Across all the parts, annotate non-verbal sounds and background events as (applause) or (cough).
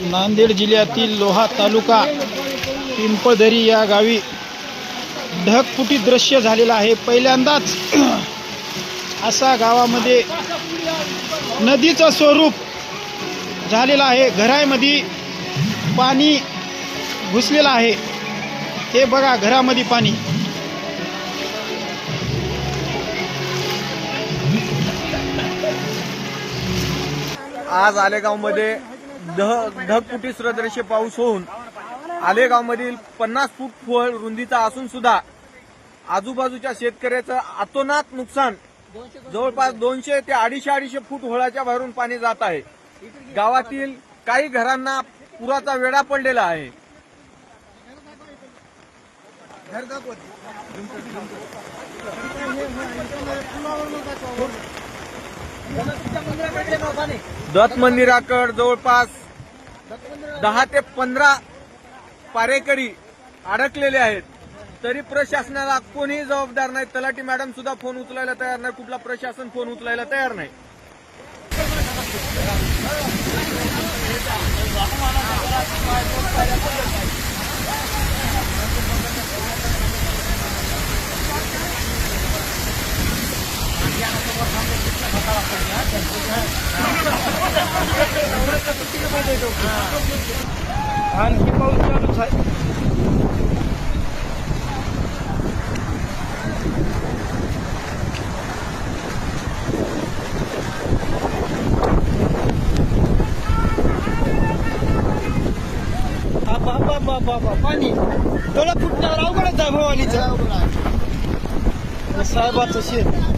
नांदेड जिल्ह्यातील लोहा तालुका पिंपळदरी या गावी ढगफुटी दृश्य झालेलं आहे. पहिल्यांदाच (clears throat) असा गावामध्ये नदीचं स्वरूप झालेलं आहे. घरामध्ये पाणी घुसलेलं आहे. हे बघा घरामध्ये पाणी. आज आलेगावमध्ये ढग ढगफुटी सदृश्य पाऊस होऊन आलेगावमधील पन्नास फूट खोल रुंदीचा असून सुद्धा आजूबाजूच्या शेतकऱ्याचं अतोनात नुकसान. जवळपास दोनशे ते अडीचशे अडीचशे फूट होळाच्या बाहेरून पाणी जात आहे. गावातील काही घरांना पुराचा वेढा पडलेला आहे. दत्त मंदिराकड जवळपास दहा ते पंधरा पारेकरी अडकलेले आहेत. तरी प्रशासनाला कोणीही जबाबदार नाही. तलाठी मॅडम सुद्धा फोन उचलायला तयार नाही. कुठला प्रशासन फोन उचलायला तयार नाही. आणखी पाऊस चालूच आहे. बाबा पाणी. डोळा फुटल्यावर अवघडच आहे भवानीचं. साहेबाचं शेत.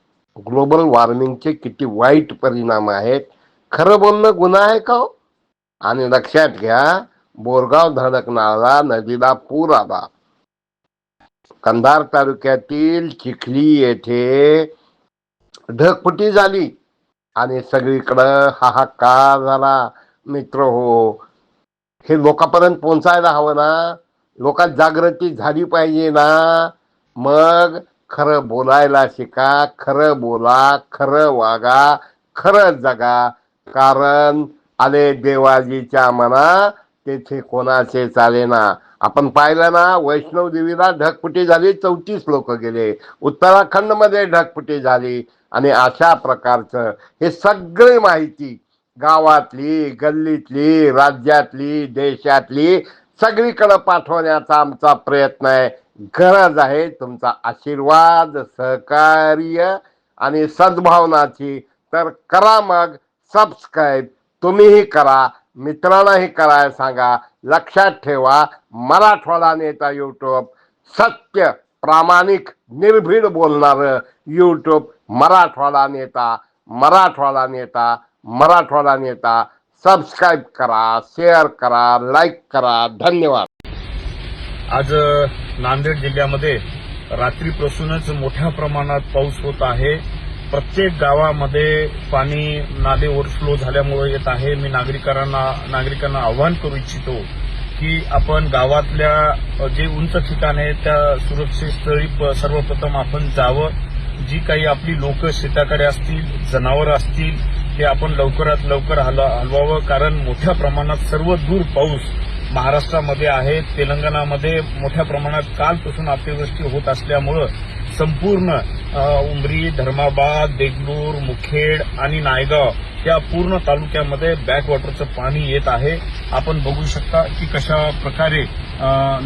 ग्लोबल वॉर्मिंगचे किती वाईट परिणाम आहेत. खरं बोलणं गुन्हा आहे का हो? आणि लक्षात घ्या बोरगाव धडकणारा नदीला पूर आला. कंधार तालुक्यातील चिखली येथे ढगफुटी झाली आणि सगळीकडं हाहाकार झाला. मित्र हो हे लोकांपर्यंत पोहोचायला हवं ना? लोकात जागृती झाली पाहिजे ना? मग खरं बोलायला शिका खरं बोला खरं वागा खरं जगा. कारण आले देवाजीच्या मना तेथे कोणाचे चालेना आपण पाहिलं ना वैष्णव देवीला ढगपुटी झाली चौतीस लोक गेले. उत्तराखंडमध्ये झाली. आणि अशा प्रकारचं हे सगळी माहिती गावातली गल्लीतली राज्यातली देशातली सगळीकडे पाठवण्याचा आमचा प्रयत्न आहे. गरज आहे तुमचा आशीर्वाद सहकार्य आणि सद्भावनाची. तर करा मग सबस्क्राईब तुम्हीही करा मित्रांनाही करायला सांगा. लक्षात ठेवा मराठवाडा नेता यूट्यूब सत्य प्रामाणिक निर्भीड बोलणार यूट्यूब मराठवाडा नेता मराठवाडा नेता मराठवाडा नेता. सबस्क्राईब करा शेअर करा लाईक करा. धन्यवाद. आज नांदेड जिल्ह्यामध्ये रात्रीपासूनच मोठ्या प्रमाणात पाऊस होत आहे. प्रत्येक गावामध्ये पाणी नाले ओव्हरफ्लो झाल्यामुळे येत आहे. मी नागरिकांना नागरिकांना आवाहन करू इच्छितो की आपण गावातल्या जे उंच ठिकाण आहे त्या सुरक्षितस्थळी प- सर्वप्रथम आपण जावं. जी काही आपली लोक शेताकडे असतील जनावरं असतील ते आपण लवकरात लवकर हलवा- हलवावं. कारण मोठ्या प्रमाणात सर्व दूर पाऊस महाराष्ट्रामध्ये आहे. तेलंगणामध्ये मोठ्या प्रमाणात कालपासून अतिवृष्टी होत असल्यामुळं संपूर्ण उमरी धर्माबाद देगलूर मुखेड आणि नायगाव या पूर्ण तालुक्यामध्ये बॅकवॉटरचं पाणी येत आहे. आपण बघू शकता की कशा प्रकारे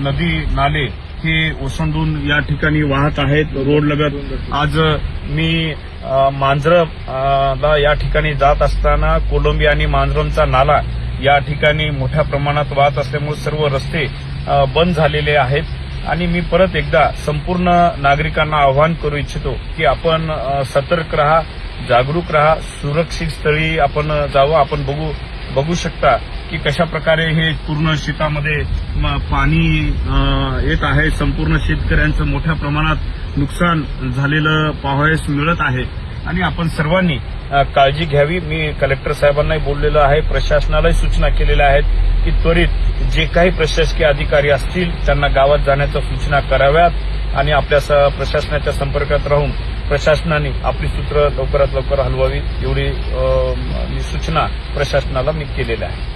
नदी नाले हे ओसंडून या ठिकाणी वाहत आहेत. रोड लगत आज मी मांजरमला ला या ठिकाणी जात असताना कोलंबी आणि मांजरमचा नाला या ठिकाणी मोठ्या प्रमाणात वाहत असल्यामुळे सर्व रस्ते बंद झालेले आहेत. आणि मी परत एकदा संपूर्ण नागरिकांना आवाहन करू इच्छितो की आपण सतर्क राहा जागरूक राहा सुरक्षित स्थळी आपण जावं. आपण बघू बघू शकता की कशा प्रकारे हे पूर्ण शेतामध्ये पाणी येत आहे. संपूर्ण शेतकऱ्यांचं मोठ्या प्रमाणात नुकसान झालेलं पाहावयास मिळत आहे. आणि आपण सर्वांनी काळजी घ्यावी. मी कलेक्टर साहेबांनाही बोललेलं आहे. प्रशासनालाही सूचना केलेल्या आहेत की त्वरित जे काही प्रशासकीय अधिकारी असतील त्यांना गावात जाण्याच्या सूचना कराव्यात आणि आपल्या स- प्रशासनाच्या संपर्कात राहून प्रशासनाने आपली सूत्र लवकरात लवकर हलवावी एवढी मी सूचना प्रशासनाला मी केलेल्या आहे